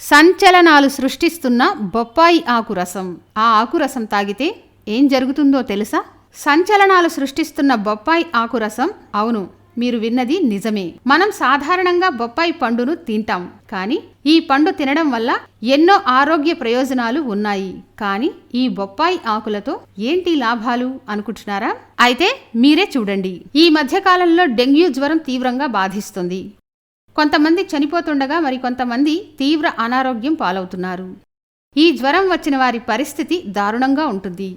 సంచలనాలు సృష్టిస్తున్న బొప్పాయి ఆకు రసం. ఆ ఆకు రసం తాగితే ఏం జరుగుతుందో తెలుసా? సంచలనాలు సృష్టిస్తున్న బొప్పాయి ఆకు రసం అవును మీరు విన్నది నిజమే. మనం సాధారణంగా బొప్పాయి పండును తింటాం కానీ ఈ పండు తినడం వల్ల ఎన్నో ఆరోగ్య ప్రయోజనాలు ఉన్నాయి. కానీ ఈ బొప్పాయి ఆకులతో ఏంటి లాభాలు అనుకుంటున్నారా? అయితే మీరే చూడండి. ఈ మధ్యకాలంలో డెంగ్యూ జ్వరం తీవ్రంగా బాధిస్తుంది. కొంతమంది చనిపోతుండగా మరి కొంతమంది తీవ్ర అనారోగ్యం పాలవుతున్నారు. ఈ జ్వరం వచ్చిన వారి పరిస్థితి దారుణంగా ఉంటుంది.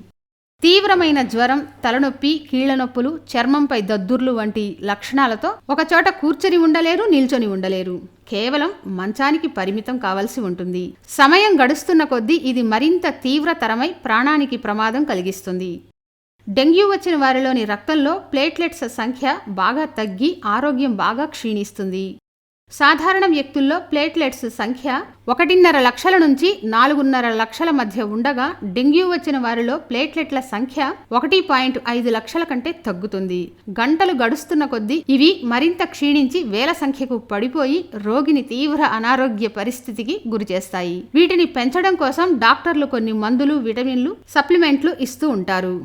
తీవ్రమైన జ్వరం తలనొప్పి కీళ్ళనొప్పులు చర్మంపై దద్దుర్లు వంటి లక్షణాలతో ఒకచోట కూర్చొని ఉండలేరు నిల్చొని ఉండలేరు. కేవలం మంచానికి పరిమితం కావలసి ఉంటుంది. సమయం గడుస్తున్న కొద్దీ ఇది మరింత తీవ్రతరమై ప్రాణానికి ప్రమాదం కలిగిస్తుంది. డెంగ్యూ వచ్చిన వారిలోని రక్తంలో ప్లేట్లెట్స్ సంఖ్య బాగా తగ్గి ఆరోగ్యం బాగా క్షీణిస్తుంది. సాధారణ వ్యక్తుల్లో ప్లేట్లెట్స్ సంఖ్య ఒకటిన్నర లక్షల నుంచి నాలుగున్నర లక్షల మధ్య ఉండగా డెంగ్యూ వచ్చిన వారిలో ప్లేట్లెట్ల సంఖ్య ఒకటి పాయింట్ ఐదు లక్షల కంటే తగ్గుతుంది. గంటలు గడుస్తున్న కొద్దీ ఇవి మరింత క్షీణించి వేల సంఖ్యకు పడిపోయి రోగిని తీవ్ర అనారోగ్య పరిస్థితికి గురిచేస్తాయి వీటిని పెంచడం కోసం డాక్టర్లు కొన్ని మందులు విటమిన్లు సప్లిమెంట్లు ఇస్తూ ఉంటారు.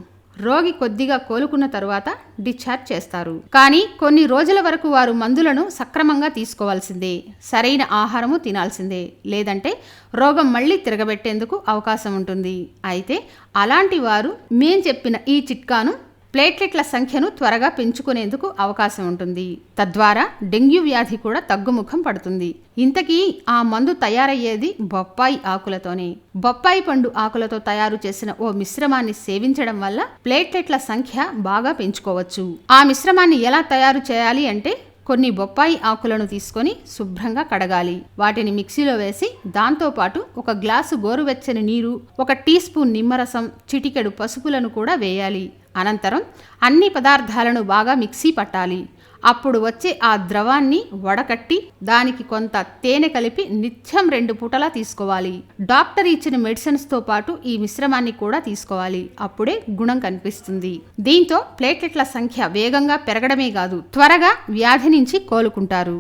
రోగి కొద్దిగా కోలుకున్న తరువాత డిశ్చార్జ్ చేస్తారు. కానీ కొన్ని రోజుల వరకు వారు మందులను సక్రమంగా తీసుకోవాల్సిందే. సరైన ఆహారము తినాల్సిందే. లేదంటే రోగం మళ్ళీ తిరగబెట్టేందుకు అవకాశం ఉంటుంది. అయితే అలాంటి వారు మేం చెప్పిన ఈ చిట్కాను ప్లేట్లెట్ల సంఖ్యను త్వరగా పెంచుకునేందుకు అవకాశం ఉంటుంది. తద్వారా డెంగ్యూ వ్యాధి కూడా తగ్గుముఖం పడుతుంది. ఇంతకీ ఆ మందు తయారయ్యేది బొప్పాయి ఆకులతోనే. బొప్పాయి పండు ఆకులతో తయారు చేసిన ఓ మిశ్రమాన్ని సేవించడం వల్ల ప్లేట్లెట్ల సంఖ్య బాగా పెంచుకోవచ్చు. ఆ మిశ్రమాన్ని ఎలా తయారు చేయాలి అంటే కొన్ని బొప్పాయి ఆకులను తీసుకొని శుభ్రంగా కడగాలి. వాటిని మిక్సీలో వేసి దాంతోపాటు ఒక గ్లాసు గోరువెచ్చని నీరు ఒక టీ స్పూన్ నిమ్మరసం చిటికెడు పసుపులను కూడా వేయాలి. అనంతరం అన్ని పదార్థాలను బాగా మిక్సీ పట్టాలి. అప్పుడు వచ్చే ఆ ద్రవాన్ని వడకట్టి దానికి కొంత తేనె కలిపి నిత్యం రెండు పూటలా తీసుకోవాలి. డాక్టర్ ఇచ్చిన మెడిసిన్స్తో పాటు ఈ మిశ్రమాన్ని కూడా తీసుకోవాలి. అప్పుడే గుణం కనిపిస్తుంది. దీంతో ప్లేట్లెట్ల సంఖ్య వేగంగా పెరగడమే కాదు త్వరగా వ్యాధి నుంచి కోలుకుంటారు.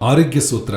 ఆరోగ్య సూత్ర.